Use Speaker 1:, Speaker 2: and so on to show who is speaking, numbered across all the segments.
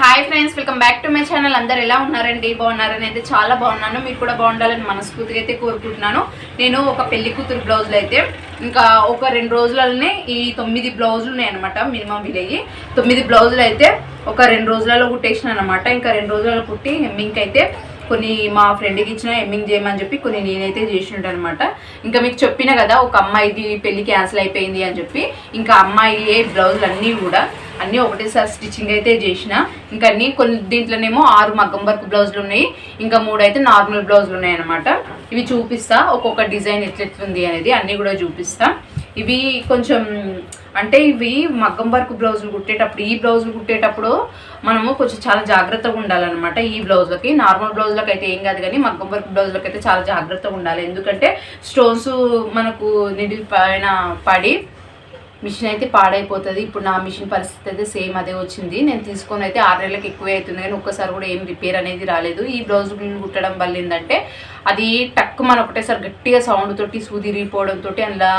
Speaker 1: Hi friends welcome back to my channel అందరు ఎలా ఉన్నారండి? బాగున్నారని అయితే చాలా బాగున్నాను. మీరు కూడా బాగుండాలని మనస్ఫూర్తిగా అయితే కోరుకుంటున్నాను. నేను ఒక పెళ్ళి కూతురు బ్లౌజులు అయితే ఇంకా ఒక రెండు రోజులనే ఈ తొమ్మిది బ్లౌజులు ఉన్నాయి అనమాట మినిమం విలేయి. తొమ్మిది బ్లౌజులు అయితే ఒక రెండు రోజులలో కుట్టేసిన అనమాట ఇంకా రెండు రోజులలో కుట్టి హెమ్మింగ్ అయితే కొన్ని మా ఫ్రెండ్కి ఇచ్చిన ఎమ్మింగ్ చేయమని చెప్పి కొన్ని నేనైతే చేసినట్టు అనమాట ఇంకా మీకు చెప్పిన కదా ఒక అమ్మాయిది పెళ్ళి క్యాన్సిల్ అయిపోయింది అని చెప్పి. ఇంకా అమ్మాయి బ్లౌజులు అన్నీ కూడా అన్నీ ఒకటేసారి స్టిచ్చింగ్ అయితే చేసిన. ఇంకా అన్ని కొన్ని దీంట్లోనేమో ఆరు మగ్గం వర్క్ బ్లౌజులు ఉన్నాయి. ఇంకా మూడు అయితే నార్మల్ బ్లౌజులు ఉన్నాయి అనమాట ఇవి చూపిస్తా. ఒక్కొక్క డిజైన్ ఎట్లెట్లుంది అనేది అన్నీ కూడా చూపిస్తా. ఇవి కొంచెం అంటే ఇవి మగ్గం వర్క్ బ్లౌజులు కుట్టేటప్పుడు ఈ బ్లౌజులు కుట్టేటప్పుడు మనము కొంచెం చాలా జాగ్రత్తగా ఉండాలన్నమాట ఈ బ్లౌజ్లకి. నార్మల్ బ్లౌజ్లకి అయితే ఏం కాదు కానీ మగ్గం వర్క్ బ్లౌజ్లకి అయితే చాలా జాగ్రత్తగా ఉండాలి. ఎందుకంటే స్టోన్స్ మనకు నిడిల్ పైన పడి మిషన్ అయితే పాడైపోతుంది. ఇప్పుడు నా మిషన్ పరిస్థితి అయితే సేమ్ అదే వచ్చింది. నేను తీసుకొని అయితే ఆరు నెలలకు ఎక్కువే అవుతుంది కానీ ఒక్కసారి కూడా ఏం రిపేర్ అనేది రాలేదు. ఈ బ్లౌజ్ కుట్టడం వల్ల ఏంటంటే అది టక్ మన ఒకటేసారి గట్టిగా సౌండ్ తోటి సూదిరిపోవడం తోటి అందులో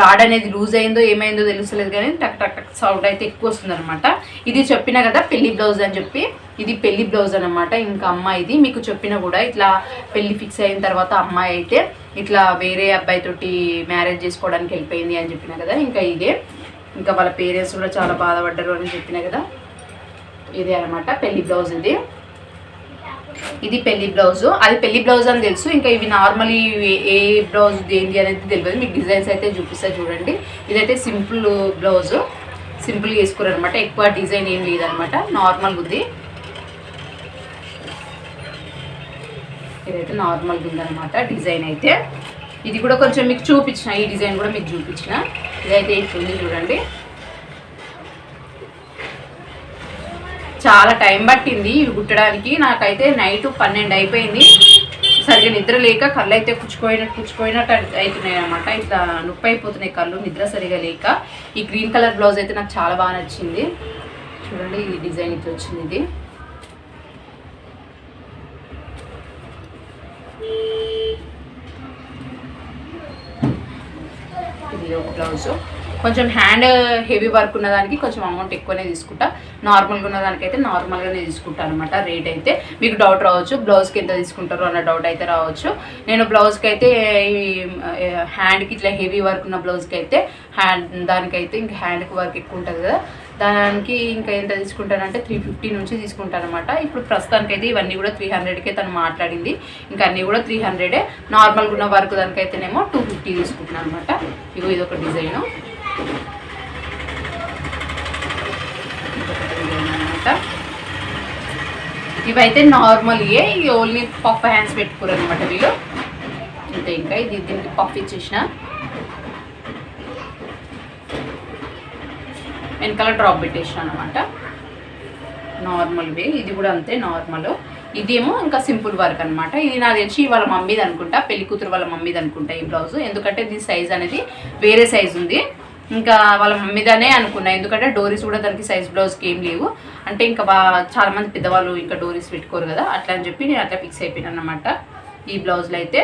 Speaker 1: రాడ్ అనేది లూజ్ అయిందో ఏమైందో తెలుసలేదు కానీ టక్ టక్ టక్ సౌండ్ అయితే ఎక్కువ వస్తుంది ఇది చెప్పిన కదా పెళ్ళి బ్లౌజ్ అని చెప్పి. ఇది పెళ్ళి బ్లౌజ్ అనమాట ఇంకా అమ్మాయి ఇది. మీకు చెప్పిన కూడా ఇట్లా పెళ్ళి ఫిక్స్ అయిన తర్వాత అమ్మాయి అయితే ఇట్లా వేరే అబ్బాయితోటి మ్యారేజ్ చేసుకోవడానికి వెళ్ళిపోయింది అని చెప్పిన కదా ఇంకా ఇదే. ఇంకా వాళ్ళ పేరెంట్స్ కూడా చాలా బాధపడ్డారు అని చెప్పిన కదా. ఇదే అనమాట పెళ్ళి బ్లౌజ్ ఇది. ఇది పెళ్ళి బ్లౌజ్. అది పెళ్ళి బ్లౌజ్ అని తెలుసు. ఇంకా ఇవి నార్మల్ ఏ బ్లౌజ్ ఏంటి అనేది తెలియదు. మీకు డిజైన్స్ అయితే చూపిస్తా చూడండి. ఇదైతే సింపుల్ బ్లౌజ్. సింపుల్గా వేసుకోరు అనమాట ఎక్కువ డిజైన్ ఏం లేదనమాట నార్మల్ ఉంది. ఇదైతే నార్మల్గా ఉందన్నమాట డిజైన్ అయితే. ఇది కూడా కొంచెం మీకు చూపించిన ఈ డిజైన్ కూడా మీకు చూపించిన. ఇదైతే ఇట్లుంది చూడండి. చాలా టైం పట్టింది ఇవి కుట్టడానికి. నాకైతే నైట్ పన్నెండు అయిపోయింది. సరిగ్గా నిద్ర లేక కళ్ళు అయితే పుచ్చుకోయినట్టు పుచ్చుకోయినట్టు అవుతున్నాయి అనమాట ఇట్లా నొప్పి అయిపోతున్నాయి కళ్ళు నిద్ర సరిగా లేక. ఈ గ్రీన్ కలర్ బ్లౌజ్ అయితే నాకు చాలా బాగా నచ్చింది. చూడండి ఈ డిజైన్ ఇట్లా వచ్చింది ఇది. ఇది ఒక బ్లౌజు. కొంచెం హ్యాండ్ హెవీ వర్క్ ఉన్న దానికి కొంచెం అమౌంట్ ఎక్కువనే తీసుకుంటా. నార్మల్గా ఉన్న దానికైతే నార్మల్గానే తీసుకుంటాను అనమాట రేట్ అయితే మీకు డౌట్ రావచ్చు. బ్లౌజ్కి ఎంత తీసుకుంటారో అన్న డౌట్ అయితే రావచ్చు. నేను బ్లౌజ్కి అయితే ఈ హ్యాండ్కి ఇట్లా హెవీ వర్క్ ఉన్న బ్లౌజ్కి అయితే హ్యాండ్ దానికైతే ఇంకా హ్యాండ్కి వర్క్ ఎక్కువ ఉంటుంది కదా. దానికి ఇంకా ఎంత తీసుకుంటానంటే త్రీ ఫిఫ్టీ నుంచి తీసుకుంటానమాట ఇప్పుడు ప్రస్తుతానికైతే ఇవన్నీ కూడా త్రీ హండ్రెడ్కే తను మాట్లాడింది. ఇంకా అన్నీ కూడా త్రీ హండ్రెడే నార్మల్గా ఉన్న వర్క్ దానికైతేనేమో టూ ఫిఫ్టీ తీసుకుంటున్నాను అనమాట ఇగో ఇది ఒక డిజైను. ఇవైతే నార్మల్ ఏ ఓన్లీ పఫ్ హ్యాండ్స్ పెట్టుకోరు అనమాట వీళ్ళు. అంతే ఇంకా ఇది దీనికి పఫ్ ఇచ్చేసిన. వెనకాల డ్రాప్ పెట్టేసిన అనమాట నార్మల్ వే ఇది కూడా అంతే నార్మల్ ఇదేమో ఇంకా సింపుల్ వర్క్ అనమాట ఇది నాకు తెలిసి వాళ్ళ మమ్మీది అనుకుంటా పెళ్ళి కూతురు వాళ్ళ మమ్మీది అనుకుంటా ఈ బ్లౌజ్ ఎందుకంటే దీని సైజ్ అనేది వేరే సైజ్ ఉంది. ఇంకా వాళ్ళ మమ్మీదనే అనుకున్నా. ఎందుకంటే డోరీస్ కూడా దానికి సైజ్ బ్లౌజ్కి ఏం లేవు. అంటే ఇంకా చాలా మంది పెద్దవాళ్ళు ఇంకా డోరీస్ పెట్టుకోరు కదా. అట్లా అని చెప్పి నేను అట్లా ఫిక్స్ అయిపోయాను అనమాట ఈ బ్లౌజ్లో అయితే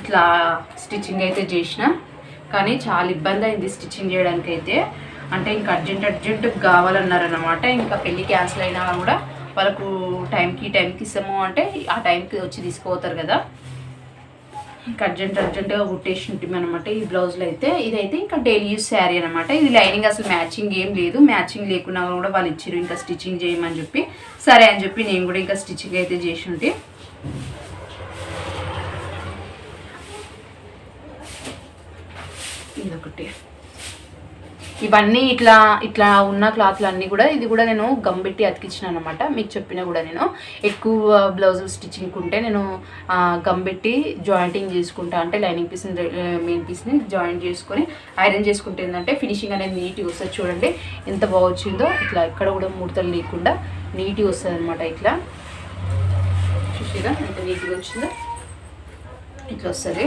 Speaker 1: ఇట్లా స్టిచ్చింగ్ అయితే చేసిన. కానీ చాలా ఇబ్బంది అయింది స్టిచ్చింగ్ చేయడానికి అయితే. అంటే ఇంకా అర్జెంట్ అర్జెంట్ కావాలన్నారనమాట ఇంకా పెళ్ళి క్యాన్సిల్ అయినా కూడా వాళ్ళకు టైంకి టైంకి ఇస్తాము. అంటే ఆ టైంకి వచ్చి తీసుకుపోతారు కదా. ఇంకా అర్జెంట్ అర్జెంట్గా కుట్టేసి ఉంటుంది అనమాట ఈ బ్లౌజ్లో అయితే. ఇదైతే ఇంకా డైలీ యూస్ శారీ అనమాట ఇది లైనింగ్ అసలు మ్యాచింగ్ ఏం లేదు. మ్యాచింగ్ లేకున్నా కూడా వాళ్ళు ఇచ్చారు ఇంకా స్టిచ్చింగ్ చేయమని చెప్పి. సరే అని చెప్పి నేను కూడా ఇంకా స్టిచ్చింగ్ అయితే చేసి ఉంటే. ఇదొకటి. ఇవన్నీ ఇట్లా ఇట్లా ఉన్న క్లాత్లు అన్నీ కూడా ఇది కూడా నేను గమ్ పెట్టి అతికించిన అనమాట మీకు చెప్పిన కూడా నేను. ఎక్కువ బ్లౌజులు స్టిచ్చింగ్ ఉంటే నేను గమ్ పెట్టి జాయింటింగ్ చేసుకుంటా. అంటే లైనింగ్ పీస్ని మెయిన్ పీస్ని జాయింట్ చేసుకొని ఐరన్ చేసుకుంటే ఏంటంటే ఫినిషింగ్ అనేది నీట్గా వస్తుంది చూడండి. ఎంత బాగొచ్చిందో ఇట్లా ఎక్కడ కూడా ముడతలు లేకుండా నీట్గా వస్తుంది అనమాట ఇట్లా. చూసిగా ఎంత నీట్గా వచ్చిందో? ఇట్లా వస్తుంది.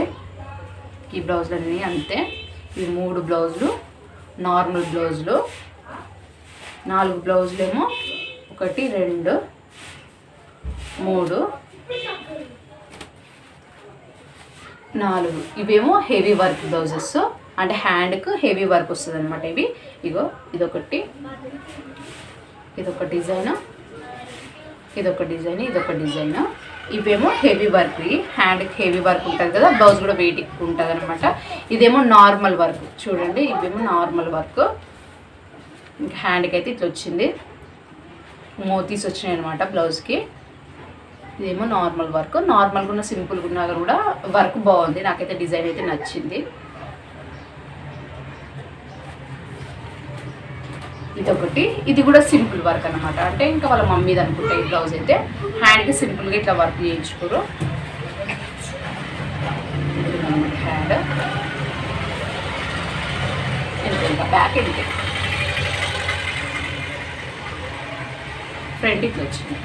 Speaker 1: ఈ బ్లౌజులు అన్నీ అంతే. ఈ మూడు బ్లౌజులు నార్మల్ బ్లౌజులు. నాలుగు బ్లౌజులు ఏమో ఒకటి రెండు మూడు నాలుగు. ఇవేమో హెవీ వర్క్ బ్లౌజెస్. అంటే హ్యాండ్కు హెవీ వర్క్ వస్తుంది అనమాట ఇవి. ఇగో ఇదొకటి. ఇదొక డిజైన్. ఇదొక డిజైన్ ఇదొక డిజైన్. ఇవేమో హెవీ వర్క్ హ్యాండ్కి హెవీ వర్క్ ఉంటుంది కదా బ్లౌజ్ కూడా వెయిట్ ఎక్కువ ఉంటుంది అనమాట ఇదేమో నార్మల్ వర్క్. చూడండి ఇవేమో నార్మల్ వర్క్. ఇంకా హ్యాండ్కి అయితే ఇట్లా వచ్చింది. మోతీస్ వచ్చినాయి అనమాట బ్లౌజ్కి. ఇదేమో నార్మల్ వర్క్. నార్మల్గా ఉన్న సింపుల్గా ఉన్నా కూడా వర్క్ బాగుంది. నాకైతే డిజైన్ అయితే నచ్చింది. ఇదొకటి. ఇది కూడా సింపుల్ వర్క్ అనమాట అంటే ఇంకా వాళ్ళ మమ్మీది అనుకుంటా ఈ బ్లౌజ్ అయితే హ్యాండ్కి సింపుల్గా ఇట్లా వర్క్ చేయించుకోరు. హ్యాండ్. ఇంకా బ్యాక్ ఇంతే ఫ్రంట్ ఇట్లా వచ్చింది.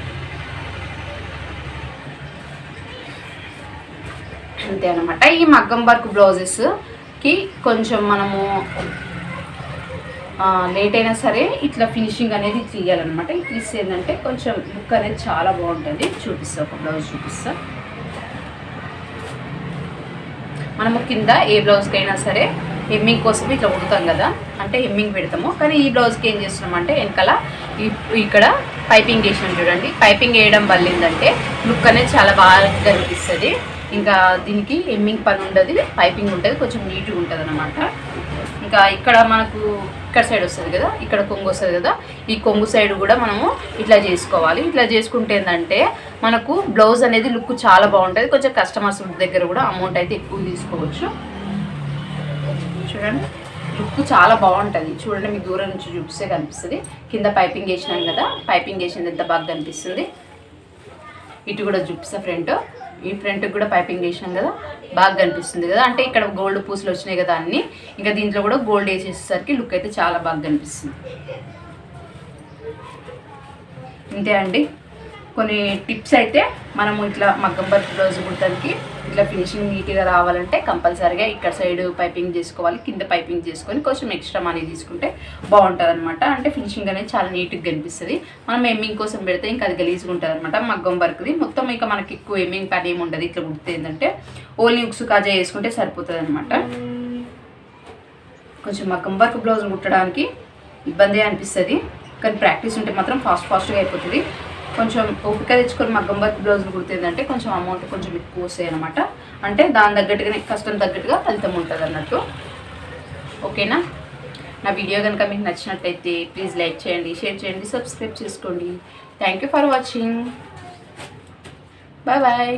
Speaker 1: అంతే అనమాట ఈ మగ్గం వర్క్ బ్లౌజెస్కి కొంచెం మనము లేట్ అయినా సరే ఇట్లా ఫినిషింగ్ అనేది తీయాలన్నమాట. ఇవ్వాలన్నమాట ఇట్లా ఏంటంటే కొంచెం లుక్ అనేది చాలా బాగుంటుంది. చూపిస్తా ఒక బ్లౌజ్ చూపిస్తా. మనము కింద ఏ బ్లౌజ్కి అయినా సరే హెమ్మింగ్ కోసం ఇట్లా ఉడుతాం కదా అంటే హెమ్మింగ్ పెడతాము. కానీ ఈ బ్లౌజ్కి ఏం చేస్తున్నాం అంటే వెనకాల ఇక్కడ పైపింగ్ వేసినాం చూడండి. పైపింగ్ వేయడం వల్ల ఏంటంటే లుక్ అనేది చాలా బాగా కనిపిస్తుంది. ఇంకా దీనికి హెమ్మింగ్ పని ఉండదు పైపింగ్ ఉంటుంది కొంచెం నీట్గా ఉంటుంది అనమాట ఇంకా ఇక్కడ మనకు ఇక్కడ సైడ్ వస్తుంది కదా ఇక్కడ కొంగు వస్తుంది కదా ఈ కొంగు సైడ్ కూడా మనము ఇట్లా చేసుకోవాలి. ఇట్లా చేసుకుంటే ఏంటంటే మనకు బ్లౌజ్ అనేది లుక్ చాలా బాగుంటుంది. కొంచెం కస్టమర్స్ దగ్గర కూడా అమౌంట్ అయితే ఎక్కువ తీసుకోవచ్చు. చూడండి. లుక్ చాలా బాగుంటుంది. చూడండి మీకు దూరం నుంచి చూపిస్తే కనిపిస్తుంది. కింద పైపింగ్ వేసినాం కదా పైపింగ్ వేసింది ఎంత బాగా కనిపిస్తుంది. ఇటు కూడా చూపిస్తా ఫ్రంట్ ఈ ఫ్రంట్ కూడా పైపింగ్ వేసినాం కదా బాగా కనిపిస్తుంది కదా. అంటే ఇక్కడ గోల్డ్ పూసలు వచ్చినాయి కదా అన్ని ఇంకా దీంట్లో కూడా గోల్డ్ వేసేసరికి లుక్ అయితే చాలా బాగా కనిపిస్తుంది. ఇంతే అండి. కొన్ని టిప్స్ అయితే మనము ఇట్లా మగ్గం వర్క్ బ్లౌజ్ కుట్టడానికి ఇట్లా ఫినిషింగ్ నీట్గా రావాలంటే కంపల్సరీగా ఇక్కడ సైడ్ పైపింగ్ చేసుకోవాలి కింద పైపింగ్ చేసుకొని కొంచెం ఎక్స్ట్రా మనీ తీసుకుంటే బాగుంటుంది అనమాట అంటే ఫినిషింగ్ అనేది చాలా నీట్గా కనిపిస్తుంది. మనం ఎమ్మింగ్ కోసం పెడితే ఇంకా అది గలీజ్గా ఉంటుంది అనమాట మగ్గం వర్క్ది మొత్తం ఇంకా మనకి ఎక్కువ ఎమ్మింగ్ పని ఏమి ఉండదు. ఇట్లా కుడితే ఏంటంటే ఓన్లీ ఉక్సు కాజా వేసుకుంటే సరిపోతుంది అనమాట కొంచెం మగ్గం వర్క్ బ్లౌజ్ కుట్టడానికి ఇబ్బంది అనిపిస్తుంది. కానీ ప్రాక్టీస్ ఉంటే మాత్రం ఫాస్ట్ ఫాస్ట్గా అయిపోతుంది. కొంచెం ఓపిక తెచ్చుకొని మా వర్క్ బ్లౌజ్ కుడితేందంటే కొంచెం అమౌంట్ కొంచెం ఎక్కువ వస్తాయి అనమాట అంటే దాని తగ్గట్టుగానే కష్టం తగ్గట్టుగా ఫలితం ఉంటుంది అన్నట్టు. ఓకేనా? నా వీడియో కనుక మీకు నచ్చినట్లయితే ప్లీజ్ లైక్ చేయండి షేర్ చేయండి సబ్స్క్రైబ్ చేసుకోండి. Thank you for watching bye bye